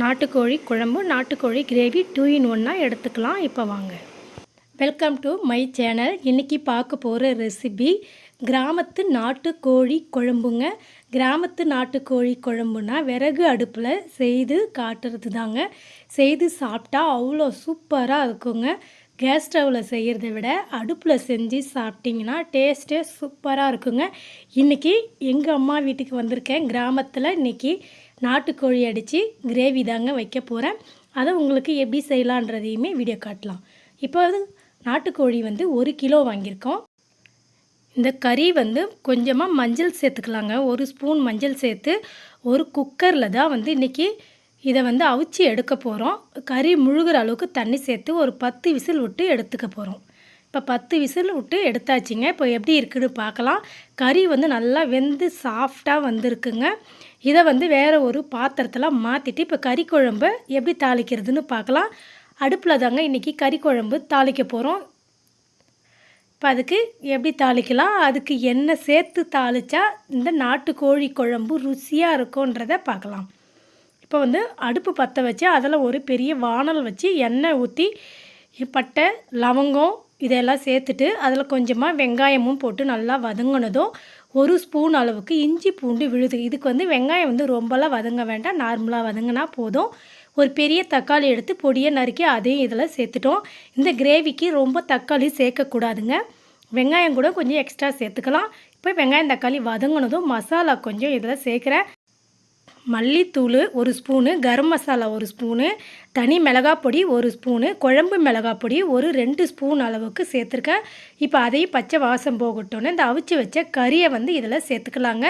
நாட்டுக்கோழி குழம்பு நாட்டுக்கோழி கிரேவி டூ இன் ஒன்னாக எடுத்துக்கலாம். இப்போ வாங்க. வெல்கம் டு மை சேனல் இன்றைக்கி பார்க்க போகிற ரெசிபி கிராமத்து நாட்டுக்கோழி குழம்புங்க. கிராமத்து நாட்டுக்கோழி குழம்புனா விறகு அடுப்பில் செய்து காட்டுறது தாங்க செய்து சாப்பிட்டா அவ்வளோ சூப்பராக இருக்குங்க. கேஸ் ஸ்டவ்வில் செய்கிறத விட அடுப்பில் செஞ்சு சாப்பிட்டிங்கன்னா டேஸ்ட்டே சூப்பராக இருக்குங்க. இன்றைக்கி எங்கள் அம்மா வீட்டுக்கு வந்திருக்கேன். கிராமத்தில் இன்றைக்கி நாட்டுக்கோழி அடித்து கிரேவி தாங்க வைக்க போகிறேன் அதை உங்களுக்கு எப்படி செய்யலான்றதையுமே வீடியோ காட்டலாம். இப்போ நாட்டுக்கோழி வந்து ஒரு கிலோ வாங்கியிருக்கோம். இந்த கறி வந்து கொஞ்சமாக மஞ்சள் சேர்த்துக்கலாங்க. ஒரு ஸ்பூன் மஞ்சள் சேர்த்து ஒரு குக்கரில் தான் வந்து இன்றைக்கி இதை வந்து அவிச்சு எடுக்க போகிறோம் கறி முழுகிற அளவுக்கு தண்ணி சேர்த்து ஒரு பத்து விசில் விட்டு எடுத்துக்க போகிறோம் இப்போ பத்து விசில் விட்டு எடுத்தாச்சுங்க. இப்போ எப்படி இருக்குன்னு பார்க்கலாம். கறி வந்து நல்லா வெந்து சாஃப்டாக வந்திருக்குங்க. இதை வந்து வேறு ஒரு பாத்திரத்தில் மாற்றிட்டு இப்போ கறி குழம்பு எப்படி தாளிக்கிறதுன்னு பார்க்கலாம். அடுப்பில் தாங்க இன்றைக்கி கறி குழம்பு தாளிக்க போகிறோம் இப்போ அதுக்கு எப்படி தாளிக்கலாம்? அதுக்கு எண்ணெய் சேர்த்து தாளித்தா இந்த நாட்டுக்கோழி குழம்பு ருசியாக இருக்கும்ன்றதை பார்க்கலாம். இப்போ வந்து அடுப்பு பற்ற வச்சு அதில் ஒரு பெரிய வானல் வச்சு எண்ணெய் ஊற்றி பட்டை லவங்கம் இதெல்லாம் சேர்த்துட்டு அதில் கொஞ்சமாக வெங்காயமும் போட்டு நல்லா வதங்கினதும் ஒரு ஸ்பூன் அளவுக்கு இஞ்சி பூண்டு விழுது. இதுக்கு வந்து வெங்காயம் வந்து ரொம்பலாம் வதங்க வேண்டாம். நார்மலாக வதங்கினா போதும். ஒரு பெரிய தக்காளி எடுத்து பொடியை நறுக்கி அதையும் இதில் சேர்த்துட்டோம். இந்த கிரேவிக்கு ரொம்ப தக்காளி சேர்க்கக்கூடாதுங்க. வெங்காயம் கூட கொஞ்சம் எக்ஸ்ட்ரா சேர்த்துக்கலாம். இப்போ வெங்காயம் தக்காளி வதங்கினதும் மசாலா கொஞ்சம் இதில் சேர்க்குறேன். மல்லித்தூள் ஒரு ஸ்பூனு கரம் மசாலா ஒரு ஸ்பூனு தனி மிளகாய் பொடி ஒரு ஸ்பூனு குழம்பு மிளகாய் பொடி ஒரு ரெண்டு ஸ்பூன் அளவுக்கு சேர்த்துருக்கேன் இப்போ அதையும் பச்சை வாசம் போகட்டோன்னு இந்த அவிச்சு வச்ச கறியை வந்து இதில் சேர்த்துக்கலாங்க.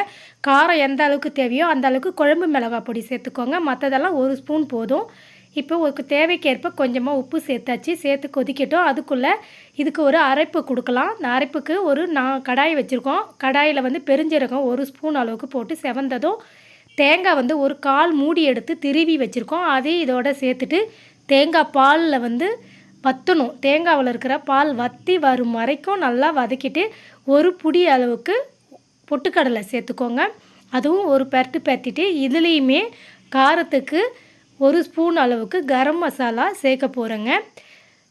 காரம் எந்த அளவுக்கு தேவையோ அந்த அளவுக்கு குழம்பு மிளகாய் பொடி சேர்த்துக்கோங்க. மற்றதெல்லாம் ஒரு ஸ்பூன் போதும். இப்போ ஒரு தேவைக்கேற்ப கொஞ்சமாக உப்பு சேர்த்தாச்சு. சேர்த்து கொதிக்கட்டும். அதுக்குள்ளே இதுக்கு ஒரு அரைப்பு கொடுக்கலாம். இந்த அரைப்புக்கு ஒரு நான் கடாய் வச்சுருக்கோம். கடாயில் வந்து பெருஞ்சீரகம் ஒரு ஸ்பூன் அளவுக்கு போட்டு செவந்ததும் தேங்காய் வந்து ஒரு கால் மூடி எடுத்து திருவி வச்சுருக்கோம். அதையும் இதோட சேர்த்துட்டு தேங்காய் பாலில் வந்து வற்றணும் தேங்காவில் இருக்கிற பால் வற்றி வரும் வரைக்கும் நல்லா வதக்கிட்டு ஒரு புடி அளவுக்கு பொட்டுக்கடலை சேர்த்துக்கோங்க. அதுவும் ஒரு பரட்டு பரட்டிட்டு இதுலேயுமே காரத்துக்கு ஒரு ஸ்பூன் அளவுக்கு கரம் மசாலா சேர்க்க போகிறேங்க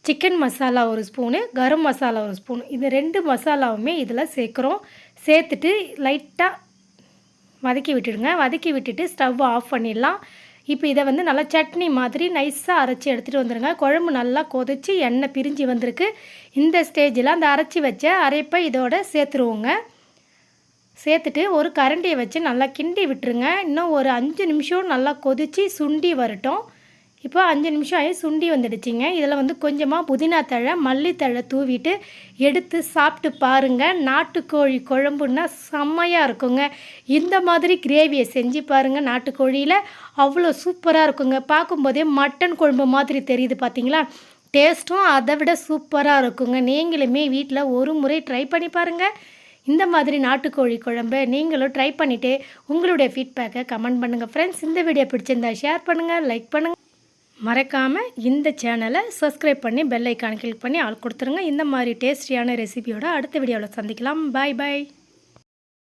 சிக்கன் மசாலா ஒரு ஸ்பூனு கரம் மசாலா ஒரு ஸ்பூன். இது ரெண்டு மசாலாவுமே இதில் சேர்க்குறோம். சேர்த்துட்டு லைட்டாக வதக்கி விட்டுடுங்க. வதக்கி விட்டுட்டு ஸ்டவ் ஆஃப் பண்ணிடலாம். இப்போ இதை வந்து நல்லா சட்னி மாதிரி நைஸாக அரைச்சி எடுத்துகிட்டு வந்துடுங்க குழம்பு நல்லா கொதிச்சு எண்ணெய் பிரிஞ்சு வந்திருக்கு. இந்த ஸ்டேஜில் அந்த அரைச்சி வச்ச அரைப்பை இதோட சேர்த்துருவோங்க. சேர்த்துட்டு ஒரு கரண்டியை வச்சு நல்லா கிண்டி விட்டுருங்க. இன்னும் ஒரு அஞ்சு நிமிஷம் நல்லா கொதித்து சுண்டி வரட்டும். இப்போ அஞ்சு நிமிஷம் ஆகி சுண்டி வந்துடுச்சிங்க. இதில் வந்து கொஞ்சமாக புதினா தழை மல்லித்தழை தூவிட்டு எடுத்து சாப்பிட்டு பாருங்கள் நாட்டுக்கோழி குழம்புன்னா செம்மையாக இருக்குங்க. இந்த மாதிரி கிரேவியை செஞ்சு பாருங்கள் நாட்டுக்கோழியில். அவ்வளோ சூப்பராக இருக்குங்க. பார்க்கும்போதே மட்டன் குழம்பு மாதிரி தெரியுது பார்த்தீங்களா? டேஸ்ட்டும் அதை விட சூப்பராக இருக்குங்க. நீங்களுமே வீட்டில் ஒரு முறை ட்ரை பண்ணி பாருங்கள் இந்த மாதிரி நாட்டுக்கோழி குழம்பு நீங்களும் ட்ரை பண்ணிவிட்டு உங்களுடைய ஃபீட்பேக்கை கமெண்ட் பண்ணுங்கள் ஃப்ரெண்ட்ஸ் இந்த வீடியோ பிடிச்சிருந்தா ஷேர் பண்ணுங்கள் லைக் பண்ணுங்கள் மறக்காமல் இந்த சேனலை சப்ஸ்கிரைப் பண்ணி பெல் ஐக்கான் கிளிக் பண்ணி ஆள் கொடுத்துருங்க. இந்த மாதிரி டேஸ்டியான ரெசிபியோட அடுத்த வீடியோவில் சந்திக்கலாம். பாய் பாய்